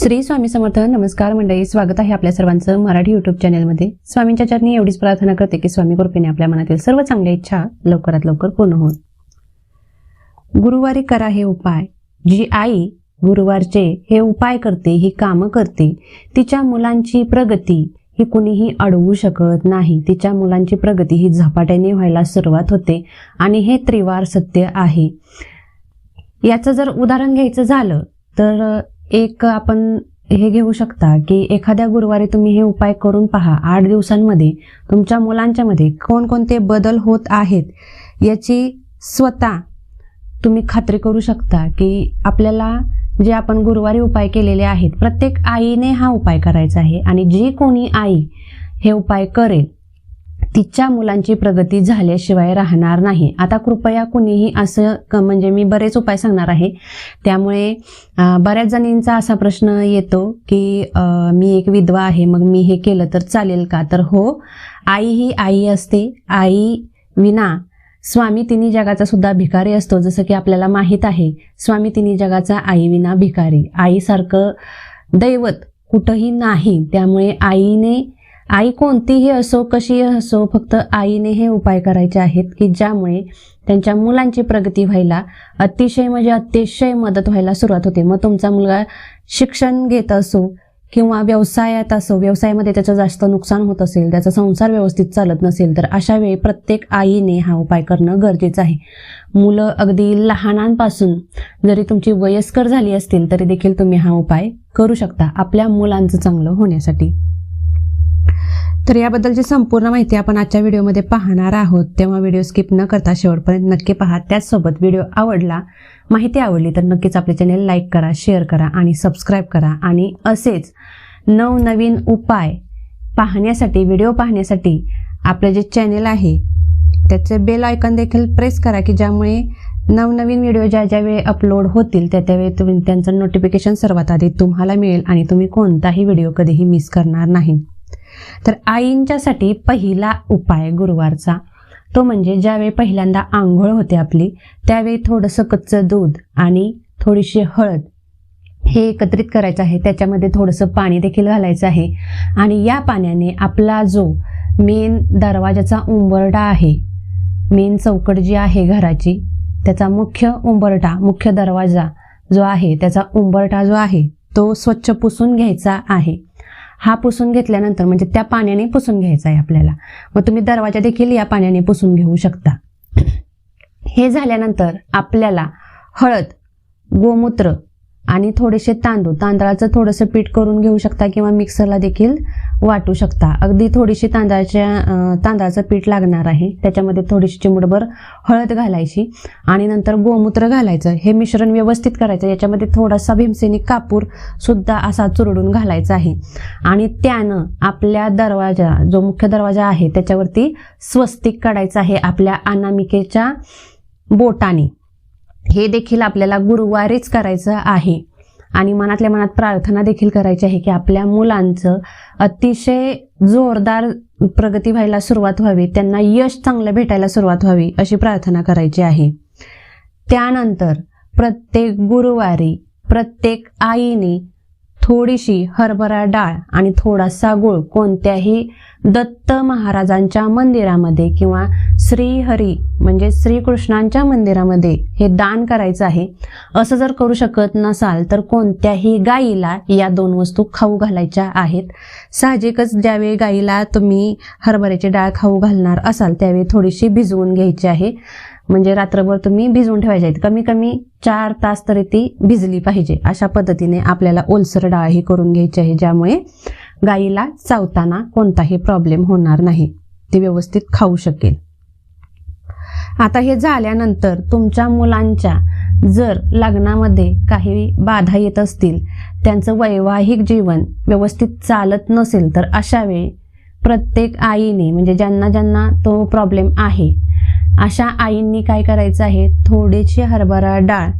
श्री स्वामी समर्थ नमस्कार मंडळी स्वागत आहे आपल्या सर्वांचं मराठी युट्यूब चॅनलमध्ये स्वामींच्या चरणी एवढीच प्रार्थना करते की स्वामी कृपेने आपल्या मनातील सर्व चांगल्या इच्छा लवकरात लवकर पूर्ण होत गुरुवारी करा हे उपाय. जी आई गुरुवारचे हे उपाय करते ही कामं करते तिच्या मुलांची प्रगती ही कुणीही अडवू शकत नाही. तिच्या मुलांची प्रगती ही झपाट्याने व्हायला सुरुवात होते आणि हे त्रिवार सत्य आहे. याचं जर उदाहरण घ्यायचं झालं तर एक आपण हे घेऊ शकता की एखाद्या गुरुवारी तुम्ही हे उपाय करून पहा. आठ दिवसांमध्ये तुमच्या मुलांच्या मध्ये कोणकोणते बदल होत आहेत याची स्वतः तुम्ही खात्री करू शकता की आपल्याला जे आपण गुरुवारी उपाय केलेले आहेत प्रत्येक आईने हा उपाय करायचा आहे आणि जी कोणी आई हे उपाय करेल तिच्या मुलांची प्रगती झाल्याशिवाय राहणार नाही. आता कृपया कुणीही असं क- म्हणजे मी बरेच उपाय सांगणार आहे. त्यामुळे बऱ्याच जणींचा असा प्रश्न येतो की मी एक विधवा आहे मग मी हे केलं तर चालेल का? तर हो आई ही आई असते. आई विना स्वामी तिन्ही जगाचा सुद्धा भिकारी असतो जसं की आपल्याला माहीत आहे. स्वामी तिन्ही जगाचा आई विना भिकारी. आईसारखं दैवत कुठंही नाही. त्यामुळे आईने आई कोणतीही असो कशीही असो फक्त आईने हे उपाय करायचे आहेत की ज्यामुळे त्यांच्या मुलांची प्रगती व्हायला अतिशय म्हणजे अतिशय मदत व्हायला सुरुवात होते. मग तुमचा मुलगा शिक्षण घेत असो किंवा व्यवसायात असो व्यवसायामध्ये त्याचं जास्त नुकसान होत असेल त्याचा संसार व्यवस्थित चालत नसेल तर अशा वेळी प्रत्येक आईने हा उपाय करणं गरजेचं आहे. मुलं अगदी लहानांपासून जरी तुमची वयस्कर झाली असतील तरी देखील तुम्ही हा उपाय करू शकता. आपल्या मुलांचं चांगलं होण्यासाठी. तर याबद्दलची संपूर्ण माहिती आपण आजच्या व्हिडिओमध्ये पाहणार आहोत तेव्हा व्हिडिओ स्किप न करता शेवटपर्यंत नक्की पहा. त्याचसोबत व्हिडिओ आवडला माहिती आवडली तर नक्कीच आपले चॅनेल लाईक करा शेअर करा आणि सबस्क्राईब करा. आणि असेच नवनवीन उपाय पाहण्यासाठी व्हिडिओ पाहण्यासाठी आपलं जे चॅनेल आहे त्याचे बेल आयकॉन देखील प्रेस करा की ज्यामुळे नवनवीन व्हिडिओ ज्या ज्या वेळी अपलोड होतील त्या त्यावेळी तुम्ही त्यांचं नोटिफिकेशन सर्वात आधी तुम्हाला मिळेल आणि तुम्ही कोणताही व्हिडिओ कधीही मिस करणार नाही. तर आईंच्यासाठी पहिला उपाय गुरुवारचा. तो म्हणजे ज्यावेळी पहिल्यांदा आंघोळ होते आपली त्यावेळी थोडंसं कच्चं दूध आणि थोडीशी हळद हे एकत्रित करायचं आहे. त्याच्यामध्ये थोडंसं पाणी देखील घालायचं आहे. आणि या पाण्याने आपला जो मेन दरवाजाचा उंबरडा आहे मेन चौकट जी आहे घराची त्याचा मुख्य उंबरटा मुख्य दरवाजा जो आहे त्याचा उंबरटा जो आहे तो स्वच्छ पुसून घ्यायचा आहे. हा पुसून घेतल्यानंतर म्हणजे त्या पाण्याने पुसून घ्यायचा आहे आपल्याला. मग तुम्ही दरवाजा देखील या पाण्याने पुसून घेऊ शकता. हे झाल्यानंतर आपल्याला हळद गोमूत्र आणि थोडेसे तांदूळ तांदळाचं थोडंसं पीठ करून घेऊ शकता किंवा मिक्सरला देखील वाटू शकता. अगदी थोडीशी तांदळाच्या तांदळाचं पीठ लागणार आहे. त्याच्यामध्ये थोडीशी चिमडभर हळद घालायची आणि नंतर गोमूत्र घालायचं. हे मिश्रण व्यवस्थित करायचं. याच्यामध्ये थोडासा भीमसेनी कापूर सुद्धा असा चुरडून घालायचा आहे. आणि त्यानं आपल्या दरवाजा जो मुख्य दरवाजा आहे त्याच्यावरती स्वस्तिक काढायचं आहे आपल्या अनामिकेच्या बोटाने. हे देखील आपल्याला गुरुवारीच करायचं आहे. आणि मनातल्या मनात प्रार्थना देखील करायची आहे की आपल्या मुलांचं अतिशय जोरदार प्रगती व्हायला सुरुवात व्हावी त्यांना यश चांगलं भेटायला सुरुवात व्हावी अशी प्रार्थना करायची आहे. त्यानंतर प्रत्येक गुरुवारी प्रत्येक आईने थोडीशी हरभरा डाळ आणि थोडासा गुळ कोणत्याही दत्त महाराजांच्या मंदिरामध्ये किंवा श्रीहरी म्हणजे श्रीकृष्णांच्या मंदिरामध्ये हे दान करायचं आहे. असं जर करू शकत नसाल तर कोणत्याही गाईला या दोन वस्तू खाऊ घालायच्या आहेत. साहजिकच ज्यावेळी गाईला तुम्ही हरभऱ्याची डाळ खाऊ घालणार असाल त्यावेळी थोडीशी भिजवून घ्यायची आहे. म्हणजे रात्रभर तुम्ही भिजवून ठेवायचे आहेत. कमी कमी चार तास तरी ती भिजली पाहिजे. अशा पद्धतीने आपल्याला ओलसर डाळ ही करून घ्यायची आहे ज्यामुळे गाईला चावताना कोणताही प्रॉब्लेम होणार नाही. ती व्यवस्थित खाऊ शकेल. आता हे झाल्यानंतर तुमच्या मुलांच्या जर लग्नामध्ये काही बाधा येत असतील त्यांचं वैवाहिक जीवन व्यवस्थित चालत नसेल तर अशा वेळी प्रत्येक आईने म्हणजे ज्यांना ज्यांना तो प्रॉब्लेम आहे अशा आईंनी काय करायचं आहे? थोडीशी हरभरा डाळ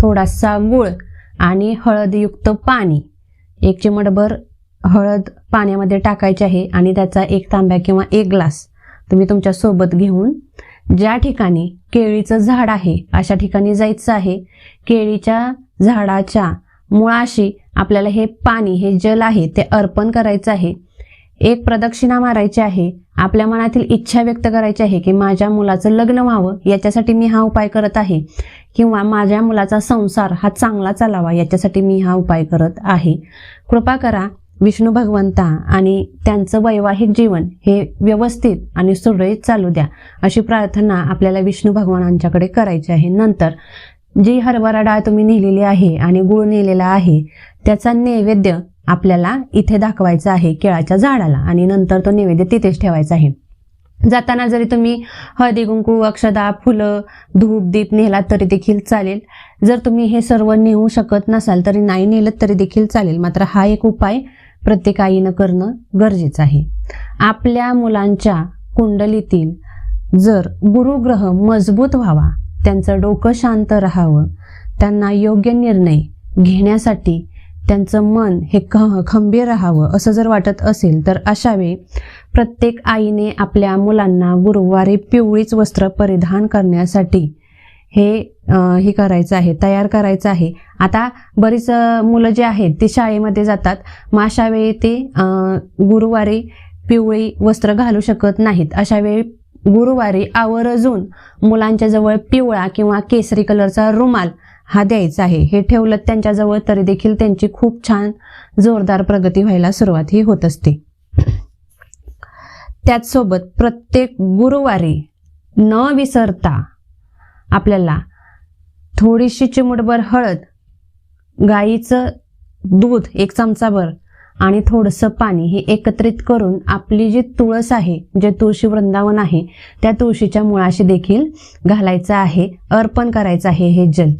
थोडासा गुळ आणि हळदयुक्त पाणी. एक चिमटभर हळद पाण्यामध्ये टाकायची आहे आणि त्याचा एक तांब्या किंवा एक ग्लास तुम्ही तुमच्यासोबत घेऊन ज्या ठिकाणी केळीचं झाड आहे अशा ठिकाणी जायचं आहे. केळीच्या झाडाच्या मुळाशी आपल्याला हे पाणी हे जल आहे ते अर्पण करायचं आहे. एक प्रदक्षिणा मारायची आहे. आपल्या मनातील इच्छा व्यक्त करायची आहे की माझ्या मुलाचं लग्न व्हावं याच्यासाठी मी हा उपाय करत आहे. किंवा माझ्या मुलाचा संसार हा चांगला चालावा याच्यासाठी मी हा उपाय करत आहे. कृपा करा विष्णू भगवंता आणि त्यांचं वैवाहिक जीवन हे व्यवस्थित आणि सुरळीत चालू द्या. अशी प्रार्थना आपल्याला विष्णू भगवानांच्याकडे करायची आहे. नंतर जी हरभरा डाळ तुम्ही नेलेली आहे आणि गुळ नेलेला आहे त्याचा नैवेद्य आपल्याला इथे दाखवायचा आहे केळाच्या झाडाला आणि नंतर तो नैवेद्य तिथेच ठेवायचा आहे. जाताना जरी तुम्ही हळदी कुंकू अक्षदा फुलं धूप दीप नेलात तरी देखील चालेल. जर तुम्ही हे सर्व नेऊ शकत नसाल तरी नाही नेलं तरी देखील चालेल. मात्र हा एक उपाय प्रत्येक आईनं करणं गरजेचं आहे. आपल्या मुलांच्या कुंडलीतील जर गुरुग्रह मजबूत व्हावा त्यांचं डोकं शांत राहावं. त्यांना योग्य निर्णय घेण्यासाठी त्यांचं मन हे ख खंबीर राहावं असं जर वाटत असेल तर अशावेळी प्रत्येक आईने आपल्या मुलांना गुरुवारी पिवळीच वस्त्र परिधान करण्यासाठी हे हे करायचं आहे तयार करायचं आहे. आता बरीच मुलं जे आहेत ती शाळेमध्ये जातात. मग अशावेळी ते गुरुवारी पिवळी वस्त्र घालू शकत नाहीत. अशावेळी गुरुवारी आवर्जून मुलांच्या जवळ पिवळा किंवा केसरी कलरचा रुमाल हा द्यायचा आहे. हे ठेवलं त्यांच्याजवळ तरी देखील त्यांची खूप छान जोरदार प्रगती व्हायला सुरुवात ही होत असते. त्याचसोबत प्रत्येक गुरुवारी न विसरता आपल्याला थोडीशी चिमूटभर हळद गाईचं दूध एक चमचाभर आणि थोडंसं पाणी हे एकत्रित करून आपली जी तुळस आहे जे तुळशी वृंदावन आहे त्या तुळशीच्या मुळाशी देखील घालायचं आहे अर्पण करायचं आहे हे जल.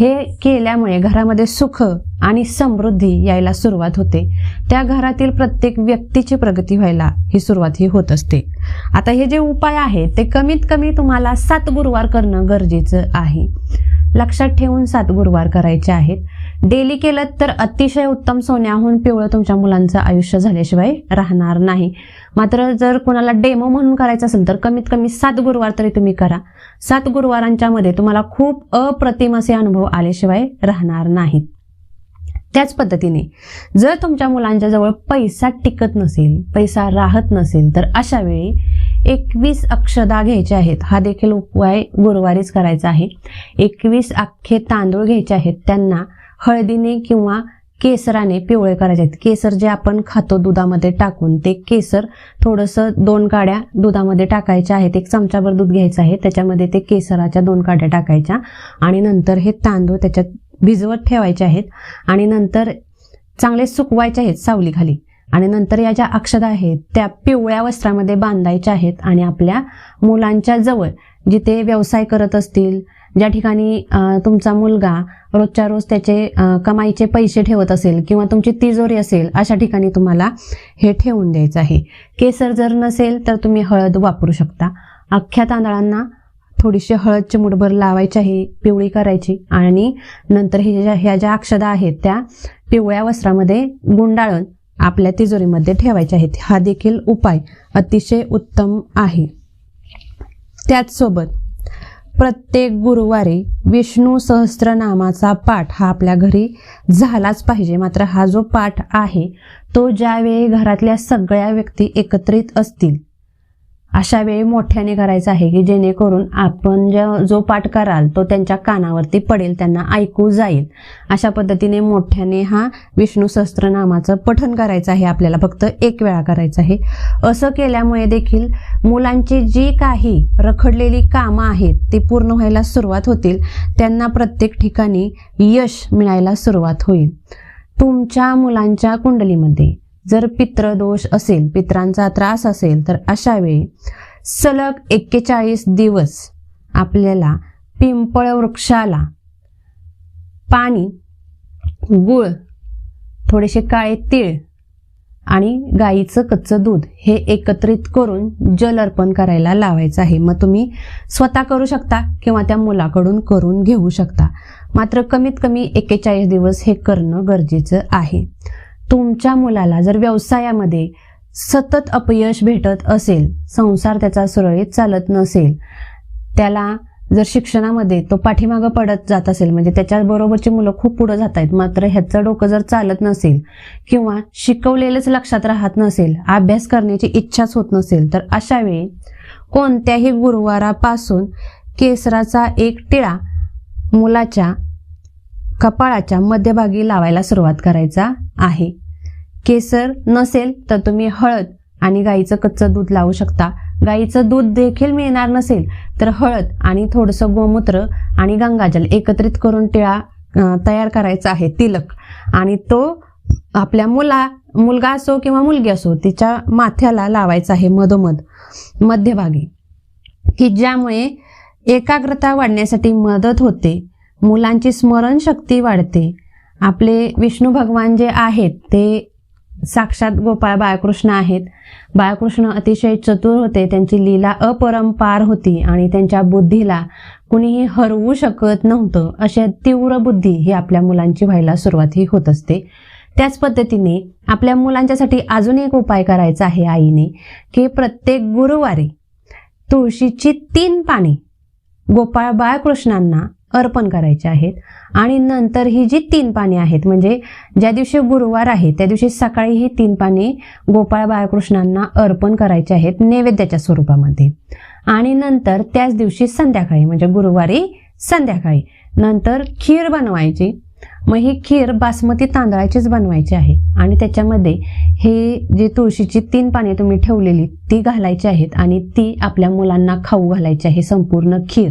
हे केल्यामुळे घरामध्ये सुख आणि समृद्धी यायला सुरुवात होते. त्या घरातील प्रत्येक व्यक्तीची प्रगती व्हायला ही सुरुवात ही होत असते. आता हे जे उपाय आहे ते कमीत कमी तुम्हाला सात गुरुवार करणं गरजेचं आहे. लक्षात ठेवून सात गुरुवार करायचे आहेत. डेली केलं तर अतिशय उत्तम सोन्याहून पिवळं तुमच्या मुलांचं आयुष्य झाल्याशिवाय राहणार नाही. मात्र जर कोणाला डेमो म्हणून करायचं असेल तर कमीत कमी सात गुरुवार तरी तुम्ही करा. सात गुरुवारांच्या मध्ये तुम्हाला खूप अप्रतिम असे अनुभव आल्याशिवाय राहणार नाहीत. त्याच पद्धतीने जर तुमच्या मुलांच्या जवळ पैसा टिकत नसेल पैसा राहत नसेल तर अशा वेळी एकवीस अक्षदा घ्यायचे आहेत. हा देखील उपाय गुरुवारीच करायचा आहे. एकवीस अख्खे तांदूळ घ्यायचे आहेत. त्यांना हळदीने किंवा केसराने पिवळे करायचे आहेत. केसर जे आपण खातो दुधामध्ये टाकून ते केसर थोडंसं दोन काड्या दुधामध्ये टाकायच्या आहेत. एक चमचाभर दूध घ्यायचं आहे. त्याच्यामध्ये ते केसराच्या दोन काड्या टाकायच्या आणि नंतर हे तांदूळ त्याच्यात भिजवत ठेवायचे आहेत आणि नंतर चांगले सुकवायचे आहेत सावलीखाली. आणि नंतर या ज्या अक्षदा आहेत त्या पिवळ्या वस्त्रामध्ये बांधायच्या आहेत आणि आपल्या मुलांच्या जवळ जिथे व्यवसाय करत असतील ज्या ठिकाणी तुमचा मुलगा रोजच्या रोज त्याचे कमाईचे पैसे ठेवत असेल किंवा तुमची तिजोरी असेल अशा ठिकाणी तुम्हाला हे ठेवून द्यायचं आहे. केसर जर नसेल तर तुम्ही हळद वापरू शकता. अख्ख्या तांदळांना थोडीशी हळद चिमूटभर लावायची आहे पिवळी करायची आणि नंतर हे ज्या ह्या ज्या अक्षदा आहेत त्या पिवळ्या वस्त्रामध्ये गुंडाळून आपल्या तिजोरीमध्ये ठेवायच्या आहेत. हा देखील उपाय अतिशय उत्तम आहे. त्याचसोबत प्रत्येक गुरुवारी विष्णू सहस्त्रनामाचा पाठ हा आपल्या घरी झालाच पाहिजे. मात्र हा जो पाठ आहे तो ज्यावेळी घरातल्या सगळ्या व्यक्ती एकत्रित असतील अशा वेळी मोठ्याने करायचं आहे की जेणेकरून आपण ज्या जो पाठ कराल तो त्यांच्या कानावरती पडेल त्यांना ऐकू जाईल. अशा पद्धतीने मोठ्याने हा विष्णू सहस्त्रनामाचं पठन करायचं आहे. आपल्याला फक्त एक वेळा करायचं आहे. असं केल्यामुळे देखील मुलांची जी काही रखडलेली कामं आहेत ती पूर्ण व्हायला सुरुवात होतील. त्यांना प्रत्येक ठिकाणी यश मिळायला सुरुवात होईल. तुमच्या मुलांच्या कुंडलीमध्ये जर पित्रदोष असेल पित्रांचा त्रास असेल तर अशा वेळी सलग एक्केचाळीस दिवस आपल्याला पिंपळ वृक्षाला पाणी गुळ थोडेसे काळे तीळ आणि गाईचं कच्चं दूध हे एकत्रित करून जल अर्पण करायला लावायचं आहे. मग तुम्ही स्वतः करू शकता किंवा त्या मुलाकडून करून घेऊ शकता. मात्र कमीत कमी एक्केचाळीस दिवस हे करणं गरजेचं आहे. तुमच्या मुलाला जर व्यवसायामध्ये सतत अपयश भेटत असेल संसार त्याचा सुरळीत चालत नसेल त्याला जर शिक्षणामध्ये तो पाठीमागं पडत जात असेल म्हणजे त्याच्याबरोबरची मुलं खूप पुढे जात आहेत मात्र ह्याचं डोकं जर चालत नसेल किंवा शिकवलेलंच लक्षात राहत नसेल अभ्यास करण्याची इच्छाच होत नसेल तर अशा वेळी कोणत्याही गुरुवारापासून केसराचा एक टिळा मुलाच्या कपाळाच्या मध्यभागी लावायला सुरुवात करायचा. आहे. केसर नसेल तर तुम्ही हळद आणि गाईचं कच्चं दूध लावू शकता. गाईचं दूध देखील मिळणार नसेल तर हळद आणि थोडंसं गोमूत्र आणि गंगाजल एकत्रित करून टिळा तयार करायचा आहे तिलक. आणि तो आपल्या मुला मुलगा असो किंवा मुलगी असो तिच्या माथ्याला लावायचा आहे मधोमध मध्यभागी. की ज्यामुळे एकाग्रता वाढण्यासाठी मदत होते मुलांची स्मरणशक्ती वाढते आपले विष्णू भगवान जे आहेत ते साक्षात गोपाळ बाळकृष्ण आहेत. बाळकृष्ण अतिशय चतुर होते त्यांची लीला अपरंपार होती आणि त्यांच्या बुद्धीला कुणीही हरवू शकत नव्हतं अशा तीव्र बुद्धी ही आपल्या मुलांची व्हायला सुरुवात ही होत असते. त्याच पद्धतीने आपल्या मुलांच्यासाठी अजून एक उपाय करायचा आहे आईने की प्रत्येक गुरुवारी तुळशीची तीन पाने गोपाळ बाळकृष्णांना अर्पण करायचे आहेत. आणि नंतर ही जी तीन पाने आहेत म्हणजे ज्या दिवशी गुरुवार आहे त्या दिवशी सकाळी ही तीन पाने गोपाळ बाळकृष्णांना अर्पण करायचे आहेत नैवेद्याच्या स्वरूपामध्ये. आणि नंतर त्याच दिवशी संध्याकाळी म्हणजे गुरुवारी संध्याकाळी नंतर खीर बनवायची. मग ही खीर बासमती तांदळाचीच बनवायची आहे. आणि त्याच्यामध्ये हे जी तुळशीची तीन पाने तुम्ही ठेवलेली ती घालायची आहेत आणि ती आपल्या मुलांना खाऊ घालायची आहे संपूर्ण खीर.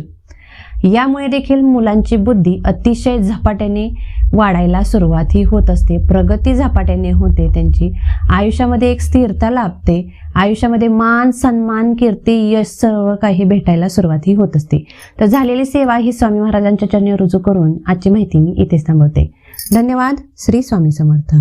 यामुळे देखील मुलांची बुद्धी अतिशय झपाट्याने वाढायला सुरुवात ही होत असते. प्रगती झपाट्याने होते. त्यांची आयुष्यामध्ये एक स्थिरता लाभते. आयुष्यामध्ये मान सन्मान कीर्ती यश सर्व काही भेटायला सुरुवात ही होत असते. तर झालेली सेवा ही स्वामी महाराजांच्या चरणी रुजू करून आजची माहिती मी इथेच थांबवते. धन्यवाद. श्री स्वामी समर्थ.